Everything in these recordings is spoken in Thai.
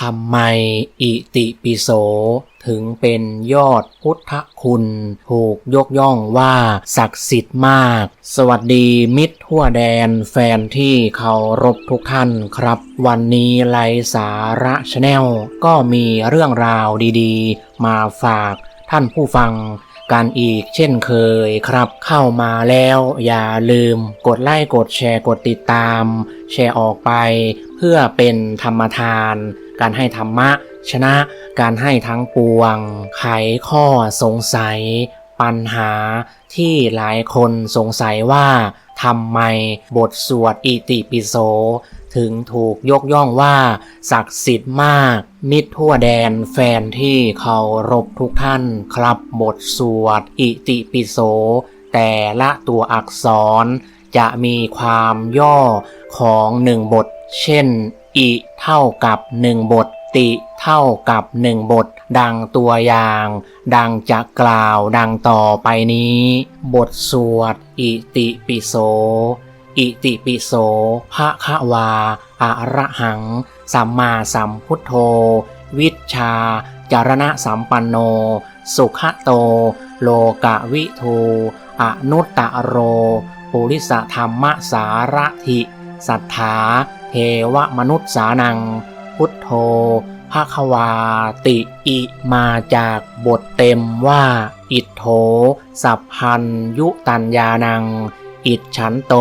ทำไมอิติปิโสถึงเป็นยอดพุทธคุณ ถูกยกย่องว่าศักดิ์สิทธิ์มาก สวัสดีมิตรทั่วแดนแฟนที่เคารพทุกท่านครับ วันนี้ไลสาระชาแนลก็มีเรื่องราวดีๆ มาฝากท่านผู้ฟังกันอีกเช่นเคยครับ เข้ามาแล้วอย่าลืมกดไลค์กดแชร์กดติดตาม แชร์ออกไป เพื่อเป็นธรรมทาน การให้ธรรมะ ชนะการให้ทั้งปวง ไขข้อสงสัย ปัญหาที่หลายคนสงสัยว่าทำไมบทสวดอิติปิโส ถึงถูกยกย่องว่าศักดิ์สิทธิ์มาก มิตรทั่วแดนแฟนที่เคารพทุกท่านครับ บทสวดอิติปิโส แต่ละตัวอักษรจะมีความย่อของหนึ่งบท เช่น อิเท่ากับหนึ่งบท ติเท่ากับหนึ่งบท ดังตัวอย่าง ดังจะกล่าวดังต่อไปนี้ บทสวด อิติปิโส อิติปิโสภะคะวาอะระหัง สัมมาสัมพุทโธ วิชาจารณะสัมปันโน สุขโต โลกะวิทูอนุตตะโร ปุริสธรรมสารถิสัทธา เทวมนุษย์สานัง พุทโธภควาติอิมาจากบทเต็มว่า อิทโธสัพพัญยุตัญญานัง อิจฉันโต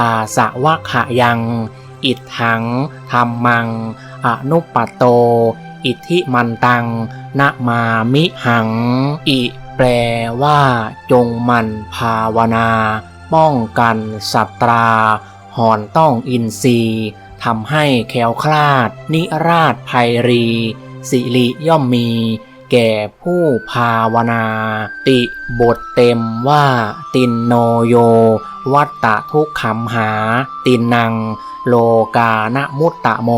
อาสะวะขะยัง อิทถังธรรมัง อนุปปตโต อิทธิมันตังนะมามิหัง อิแปลว่า จงมันภาวนา ป้องกันสัตรา หอนต้องอินทรีย์ทำให้แคล้วคลาด นิราชภัยรี สิริย่อมมี แก่ผู้ภาวนา ติบทเต็มว่า ตินโนโย วัตตะทุกขำหา ตินนัง โลกาณมุตตะโม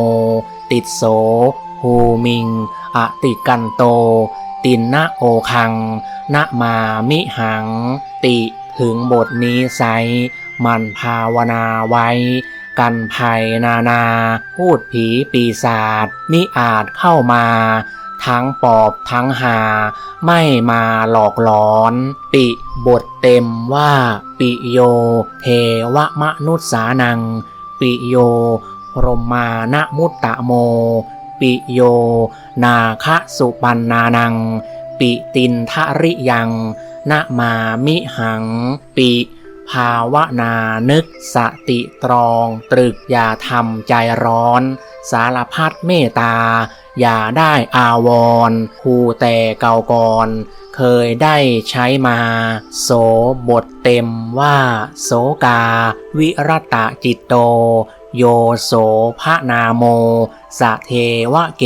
ติดโสภูมิง อติกันโต ตินนะโอคัง นะมามิหัง ติถึงบทนี้ไซ มันภาวนาไว้ กันภัยนานา พูดผีปีศาจมิอาจเข้ามา ทั้งปอบทั้งหา ไม่มาหลอกหลอน ปิบทเต็มว่า ปิโย เทวมนุษย์สานัง ปิโยพรมานะมุตตะโม ปิโย นาคะสุปันนานัง ปิตินทริยังนะมามิหัง ปิ ภาวนานึก สติตรอง ตรึกอย่าทำใจร้อน สารพัดเมตตา อย่าได้อาวรคูแต่เก่าก่อน เคยได้ใช้มา โสบทเต็มว่า โสกา วิรตะจิตโต โยโสภนาโม สะเทวะเก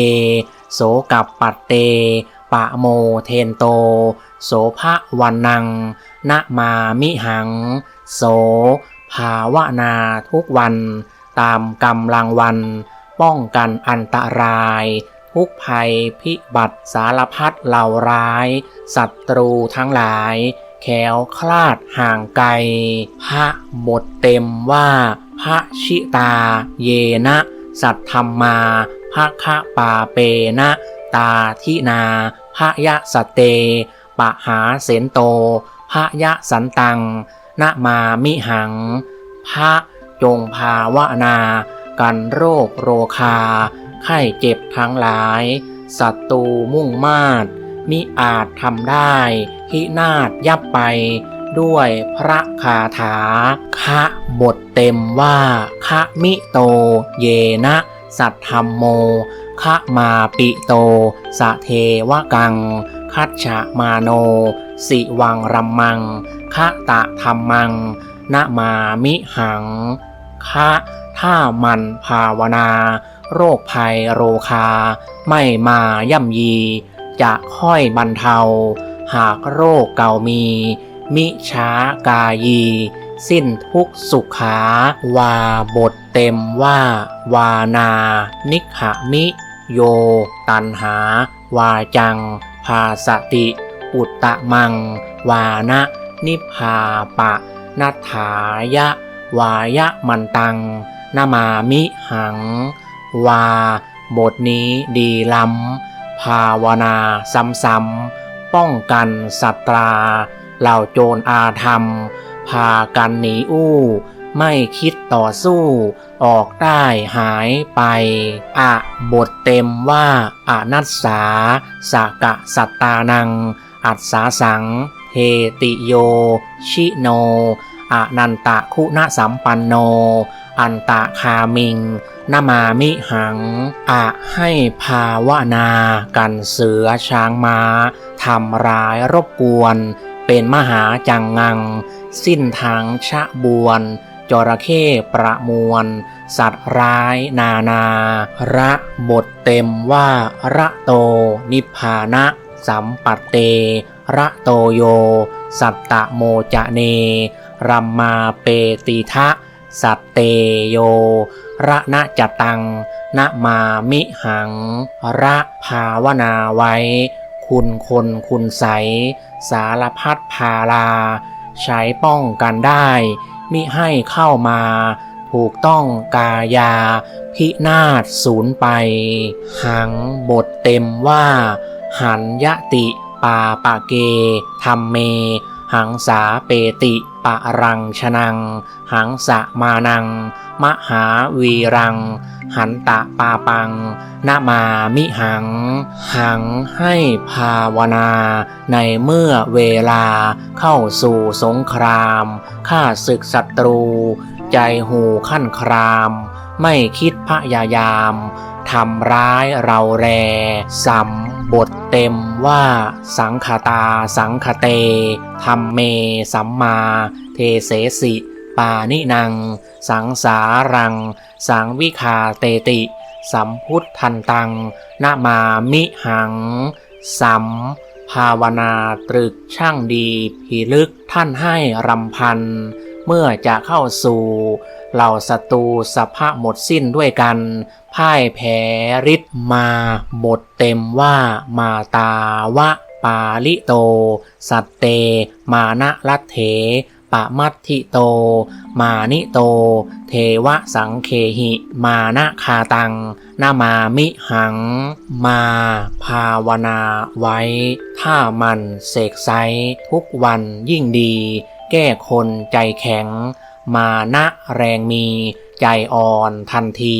โสกับปัตเตปะโมเทนโต โสภะวันนังนะมามิหัง โส ภาวนาทุกวัน ตามกำลังวัน ป้องกันอันตราย ทุกภัยพิบัติสารพัดเหล่าร้ายศัตรูทั้งหลาย แขวคลาดห่างไกล พระบทเต็มว่า พระชิตา เยนะ สัตธรรมาภะคะปาเปนะ ตาทินาพระยะสเตปะหาเสนโตพระยะสันตัง นะมามิหัง พระจงภาวนา กันโรคโรคา ไข้เจ็บทั้งหลายศัตรูมุ่งมาดมิอาจทำได้พินาศยับไป ด้วยพระคาถาคะบทเต็มว่าคะมิโต เยนะ สัทธรรมโมคะมาปิโต สะเทวกัง คัจฉมาโน สิวังรัมมัง คะตะธรรมังนะมามิหัง คะถ้ามันภาวนา โรคภัยโรคา ไม่มาย่ำยี จะค่อยบรรเทา หากโรคเก่ามี มิช้ากายี สิ้นทุกสุขาวาบทเต็มว่า วานา นิขะมิ โย ตันหา วาจัง ภาสติ อุตตะมัง วานะ นิพพาปะนัฐายะ วายะมันตัง นามามิหัง วา บทนี้ดีล้ำภาวนาซ้ำๆ ป้องกันสัตรา เหล่าโจรอาธรรม พากันหนีอู้ ไม่คิดต่อสู้ ออกได้หายไป อะบทเต็มว่าอนัสสาสกะสัตตานัง อัศสาสัง เทติโย ชิโนอนันตะคุณสัมปันโน อันตะคามิงนามามิหัง อะให้ภาวนากันเสือช้างม้าทำร้ายรบกวน เป็นมหาจังงัง สิ้นทางชะบวนจระเข้ประมวล สัตว์ร้ายนานา ระบทเต็มว่า ระโต นิพพานะ สัมปัตเต ระโตโย สัตตะโมจะเน รัมมาเปติทะ สัตเตโย ระณจตังนะมามิหัง ระภาวนาไว้ คุณคนคุณใส สารพัดพาลา ใช้ป้องกันได้ มิให้เข้ามา ถูกต้องกายา พินาศสูญไป หังบทเต็มว่า หันยติ ปาปะเกธรรมเม หังสาเปติปะรังชนัง หังสะมานัง มหาวีรัง หันตะปาปังนามามิหัง หังให้ภาวนาในเมื่อเวลาเข้าสู่สงครามฆ่าศึกศัตรู ใจหูขั้นคราม ไม่คิดพยายามทำร้ายเราแรสัม บทเต็มว่า สังคตา สังคเตธรรมเม สัมมา เทเสสิ ปานินัง สังสารัง สังวิคาเตติ สัมพุทธันตังนามามิหัง สัมภาวนาตรึกช่างดีพิลึกท่านให้รำพัน เมื่อจะเข้าสู่ เหล่าศัตรูสภาพหมดสิ้นด้วยกัน พ่ายแพ้ฤทธิ์มาบทเต็มว่ามาตาวะปาลิโต สัตเต มานะลัทเถปะมัตทิโต มานิโต เทวสังเคหิ มานะคาตังนามามิหัง มาภาวนาไว้ ถ้ามันเสกไซทุกวันยิ่งดี แก้คนใจแข็ง มานะแรงมี ใจอ่อนทันที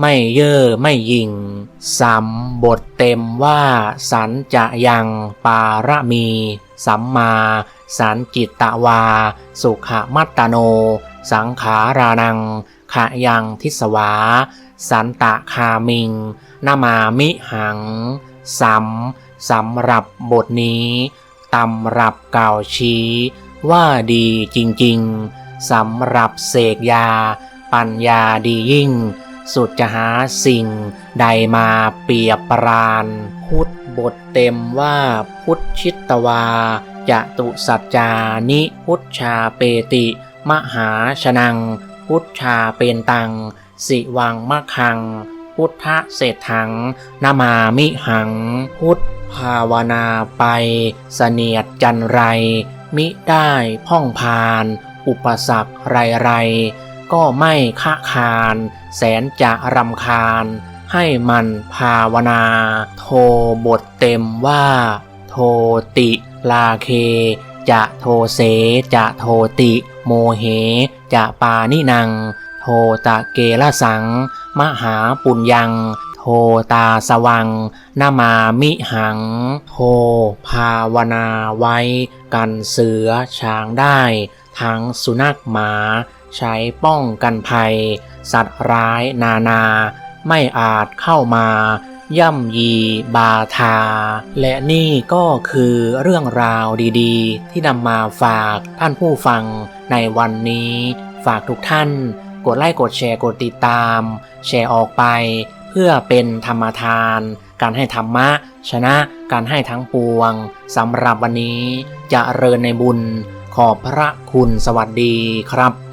ไม่เย่อไม่ยิงสัมบทเต็มว่า สันจะยังปารมี สัมมา สันจิตตวา สุขมัตตโน สังขารานังขะยังทิสวา สันตะคามิงนามามิหัง สัมสำหรับบทนี้ตำรับกล่าวชี้ ว่าดีจริงๆสำหรับเสกยา ปัญญาดียิ่ง สุดจะหาสิ่งใดมาเปรียบปราน พุทธบทเต็มว่าพุทธชิตวาจะตุสัจจานิพุทธชาเปติ มหาชนัง พุทธชาเป็นตัง สิวังมะคัง พุทธเศรษฐังนามามิหัง พุทธภาวนาไปเสนียดจันไร มิได้พ่องพาน อุปสรรคไรไรๆ ก็ไม่ค้าคาน แสนจะรำคาญ ให้มันภาวนา โทบทเต็มว่า โทติลาเค จะโทเส จะโทติ โมเห จะปานินัง โทตะเกละสัง มหาปุญญัง โทตาสวังนามามิหัง โทภาวนาไว้ กันเสือช้างได้ ทั้งสุนัขหมา ใช้ป้องกันภัย สัตว์ร้ายนานา ไม่อาจเข้ามา ย่ำยีบาทา และนี่ก็คือเรื่องราวดีๆ ที่นำมาฝากท่านผู้ฟังในวันนี้ ฝากทุกท่าน กดไลค์กดแชร์กดติดตาม แชร์ออกไปเพื่อเป็นธรรมทาน การให้ธรรมะ ชนะการให้ทั้งปวงสำหรับวันนี้จะเริญในบุญขอบพระคุณสวัสดีครับ